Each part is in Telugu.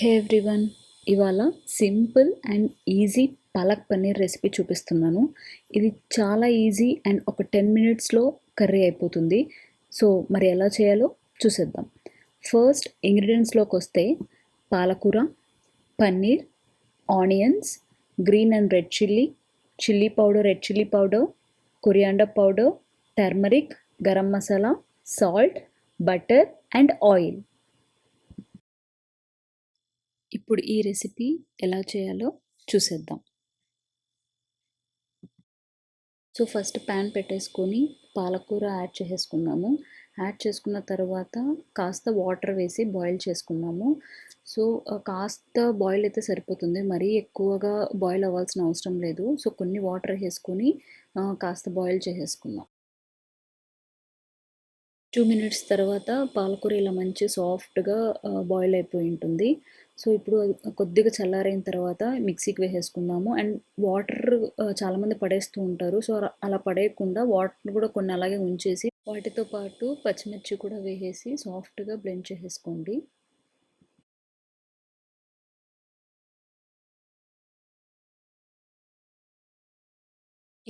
హే ఎవ్రీవన్ ఇవాళ simple and easy palak paneer recipe చూపిస్తున్నాను. ఇది చాలా ఈజీ అండ్ ఒక టెన్ మినిట్స్లో కర్రీ అయిపోతుంది. సో మరి ఎలా చేయాలో చూసేద్దాం. ఫస్ట్ ఇంగ్రీడియంట్స్లోకి వస్తే పాలకూర paneer onions green and red chilli chilli powder red chilli powder coriander powder turmeric garam masala salt butter and oil. ఇప్పుడు ఈ రెసిపీ ఎలా చేయాలో చూసేద్దాం. సో ఫస్ట్ ప్యాన్ పెట్టేసుకొని పాలకూర యాడ్ చేసేసుకున్నాము. యాడ్ చేసుకున్న తర్వాత కాస్త వాటర్ వేసి బాయిల్ చేసుకున్నాము. సో కాస్త బాయిల్ అయితే సరిపోతుంది. మరీ ఎక్కువగా బాయిల్ అవ్వాల్సిన అవసరం లేదు. సో కొన్ని వాటర్ వేసుకొని కాస్త బాయిల్ చేసేసుకుందాం టూ మినిట్స్ తర్వాత పాలకూర ఇలా మంచి సాఫ్ట్గా బాయిల్ అయిపోయి ఉంటుంది. సో ఇప్పుడు కొద్దిగా చల్లారైన తర్వాత మిక్సీకి వేసేసుకుందాము. అండ్ వాటర్ చాలామంది పడేస్తూ ఉంటారు. సో అలా పడేయకుండా వాటర్ కూడా కొన్ని అలాగే ఉంచేసి వాటితో పాటు పచ్చిమిర్చి కూడా వేసేసి సాఫ్ట్గా బ్లెండ్ చేసేసుకోండి.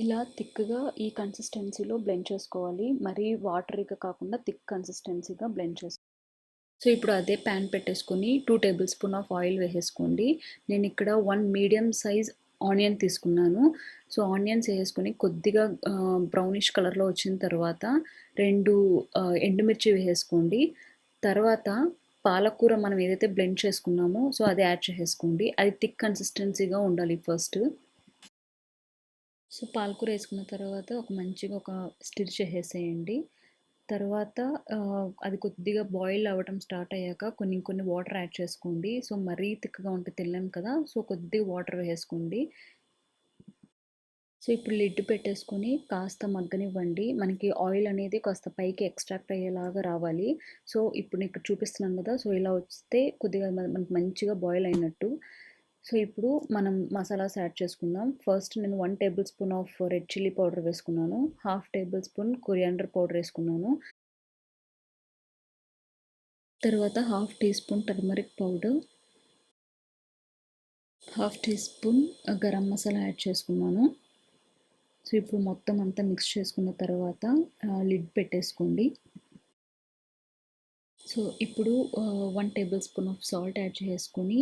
ఇలా థిక్గా ఈ కన్సిస్టెన్సీలో బ్లెండ్ చేసుకోవాలి. మరీ వాటరీగా కాకుండా థిక్ కన్సిస్టెన్సీగా బ్లెండ్ చేసుకోవాలి సో ఇప్పుడు అదే ప్యాన్ పెట్టేసుకొని two table spoon of oil వేసేసుకోండి. నేను ఇక్కడ వన్ మీడియం సైజ్ ఆనియన్ తీసుకున్నాను. సో ఆనియన్స్ వేసుకొని కొద్దిగా బ్రౌనిష్ కలర్లో వచ్చిన తర్వాత రెండు ఎండుమిర్చి వేసేసుకోండి. తర్వాత పాలకూర మనం ఏదైతే బ్లెండ్ చేసుకున్నామో సో అది యాడ్ చేసేసుకోండి. అది థిక్ కన్సిస్టెన్సీగా ఉండాలి ఫస్ట్ సో పాలకూర వేసుకున్న తర్వాత ఒక మంచిగా ఒక స్టిర్ చేసేసేయండి. తర్వాత అది కొద్దిగా బాయిల్ అవ్వడం స్టార్ట్ అయ్యాక కొన్ని కొన్ని వాటర్ యాడ్ చేసుకోండి. సో మరీ థిక్గా ఉంటే తినలేం కదా సో కొద్దిగా వాటర్ వేసుకోండి. సో ఇప్పుడు లిడ్ పెట్టేసుకొని కాస్త మగ్గనివ్వండి. మనకి ఆయిల్ అనేది కాస్త పైకి ఎక్స్ట్రాక్ట్ అయ్యేలాగా రావాలి. సో ఇప్పుడు ఇక్కడ చూపిస్తున్నాను కదా సో ఇలా వస్తే కొద్దిగా మనకి మంచిగా బాయిల్ అయినట్టు. సో ఇప్పుడు మనం మసాలాస్ యాడ్ చేసుకుందాం. ఫస్ట్ నేను one tablespoon of red chilli powder వేసుకున్నాను. Half tablespoon coriander powder వేసుకున్నాను. తర్వాత half teaspoon turmeric powder. Half teaspoon garam masala add చేసుకున్నాను. సో ఇప్పుడు మొత్తం అంతా మిక్స్ చేసుకున్న తర్వాత లిడ్ పెట్టేసుకోండి. సో ఇప్పుడు one tablespoon of salt add చేసుకొని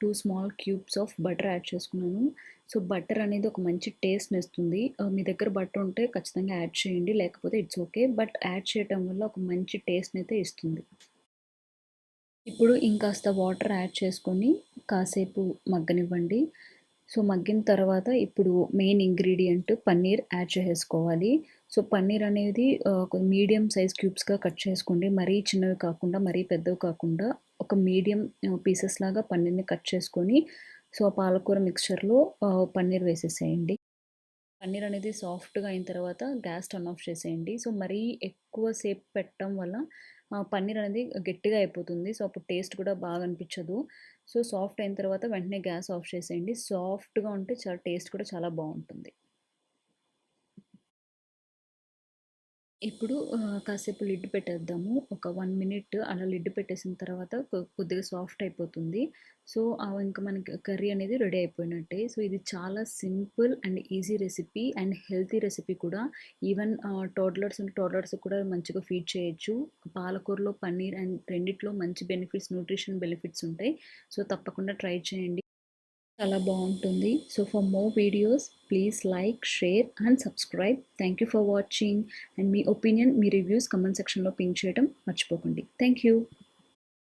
two small cubes of butter add చేసుకున్నాను. సో బటర్ అనేది ఒక మంచి టేస్ట్ని ఇస్తుంది మీ దగ్గర బటర్ ఉంటే ఖచ్చితంగా యాడ్ చేయండి. లేకపోతే ఇట్స్ ఓకే బట్ యాడ్ చేయటం వల్ల ఒక మంచి టేస్ట్ని అయితే ఇస్తుంది. ఇప్పుడు ఇంకాస్త వాటర్ యాడ్ చేసుకొని కాసేపు మగ్గనివ్వండి. సో మగ్గిన తర్వాత ఇప్పుడు మెయిన్ ఇంగ్రీడియంట్ పన్నీర్ యాడ్ చేసుకోవాలి సో పన్నీర్ అనేది మీడియం సైజ్ క్యూబ్స్గా కట్ చేసుకోండి. మరీ చిన్నవి కాకుండా మరీ పెద్దవి కాకుండా ఒక మీడియం పీసెస్ లాగా పన్నీర్ని కట్ చేసుకొని సో పాలకూర మిక్చర్లో పన్నీర్ వేసేసేయండి. పన్నీర్ అనేది సాఫ్ట్గా అయిన తర్వాత గ్యాస్ టర్న్ ఆఫ్ చేసేయండి. సో మరీ ఎక్కువ సేపు పెట్టడం వల్ల పన్నీర్ అనేది గట్టిగా అయిపోతుంది. సో అప్పుడు టేస్ట్ కూడా బాగా అనిపించదు. సో సాఫ్ట్ అయిన తర్వాత వెంటనే గ్యాస్ ఆఫ్ చేసేయండి. సాఫ్ట్గా ఉంటే చాలా టేస్ట్ కూడా చాలా బాగుంటుంది. ఇప్పుడు కాసేపు లిడ్ పెట్టేద్దాము. ఒక వన్ మినిట్ అలా లిడ్ పెట్టేసిన తర్వాత కొద్దిగా సాఫ్ట్ అయిపోతుంది. సో, ఇంకా మనకి కర్రీ అనేది రెడీ అయిపోయినట్టే. సో, ఇది చాలా simple and easy recipe and healthy recipe కూడా. ఈవెన్ టోడ్లర్స్ అండ్ టోడ్లర్స్ కూడా మంచిగా ఫీడ్ చేయొచ్చు. పాలకూరలో పన్నీర్ అండ్ రెండిట్లో మంచి బెనిఫిట్స్, న్యూట్రిషన్ బెనిఫిట్స్ ఉంటాయి. సో, తప్పకుండా ట్రై చేయండి. చాలా బాగుంటుంది. So for more videos please like share and subscribe thank you for watching and me opinion మీ రివ్యూస్ కమెంట్ సెక్షన్లో పింక్ చేయడం మర్చిపోకండి. Thank you